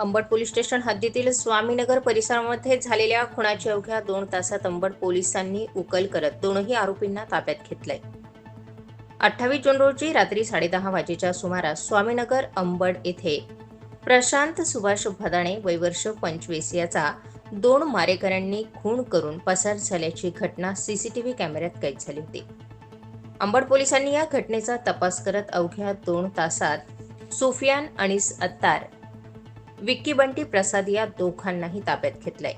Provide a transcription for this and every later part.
Ambad police station हद्दीतील स्वामीनगर परिसरामध्ये झालेल्या खुणाच्या अवघ्या दोन तासात अंबड पोलिसांनी उकल करत दोनही आरोपींना ताब्यात घेतलंय. अठ्ठावीस जून रोजी रात्री साडेदहा वाजेच्या सुमारास स्वामीनगर अंबड येथे प्रशांत सुभाष भदाणे वयवर्ष पंचवीस याचा दोन मारेकऱ्यांनी खून करून पसार झाल्याची घटना सीसीटीव्ही कॅमेऱ्यात कैद झाली होती. अंबड पोलिसांनी या घटनेचा तपास करत अवघ्या दोन तासात सुफियान अनिस अत्तार विक्की बंटी प्रसाद या दोघांनाही ताब्यात घेतलंय.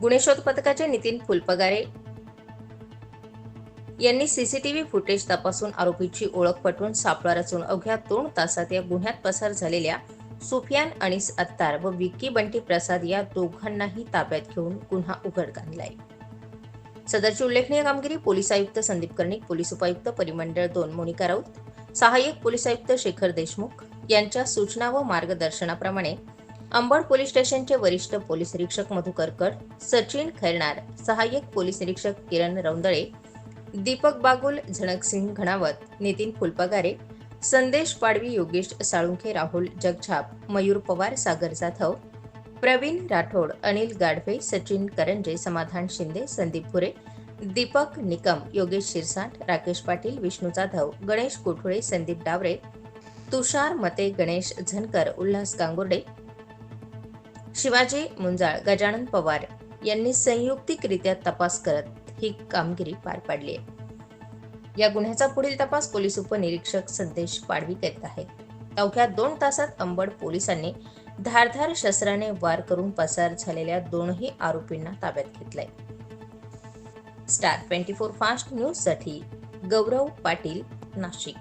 गुन्हे पथकाचे नितीन फुलपगारे यांनी सीसीटीव्ही फुटेज तपासून आरोपीची ओळख पटवून सापळा रचून अवघ्या दोन तासात या गुन्ह्यात पसार झालेल्या सुफियान अनिस अत्तार व विक्की बंटी प्रसाद या दोघांनाही ताब्यात घेऊन गुन्हा उघड आणलाय सदरची उल्लेखनीय कामगिरी पोलीस आयुक्त संदीप कर्णिक पोलीस उपायुक्त परिमंडळ दोन मोनिका राऊत सहाय्यक पोलीस आयुक्त शेखर देशमुख यांच्या सूचना व मार्गदर्शनाप्रमाणे अंबड पोलीस स्टेशनचे वरिष्ठ पोलीस निरीक्षक मधुकरकड सचिन खैरणार सहाय्यक पोलीस निरीक्षक किरण रौंदळे दीपक बागुल झणकसिंग घणावत नितीन फुलपगारे संदेश पाडवी योगेश साळुंखे राहुल जगछाप मयूर पवार सागर जाधव प्रवीण राठोड अनिल गाडवे सचिन करंजे समाधान शिंदे संदीप भुरे दीपक निकम योगेश शिरसाट राकेश पाटील विष्णू जाधव गणेश कोठुळे संदीप डावरे तुषार मते गणेश झनकर उल्हास गांगुर्डे शिवाजी मुंजाळ गजानन पवार यांनी संयुक्तिकरित्या तपास करत ही कामगिरी पार पाडली आहे. या गुन्ह्याचा पुढील तपास पोलीस उपनिरीक्षक संदेश पाडवी करीत आहेत. अवघ्या दोन तासात अंबड पोलिसांनी धारधार शस्त्राने वार करून पसार झालेल्या दोनही आरोपींना ताब्यात घेतलंय. स्टार ट्वेंटी फोर फास्ट न्यूजसाठी गौरव पाटील नाशिक.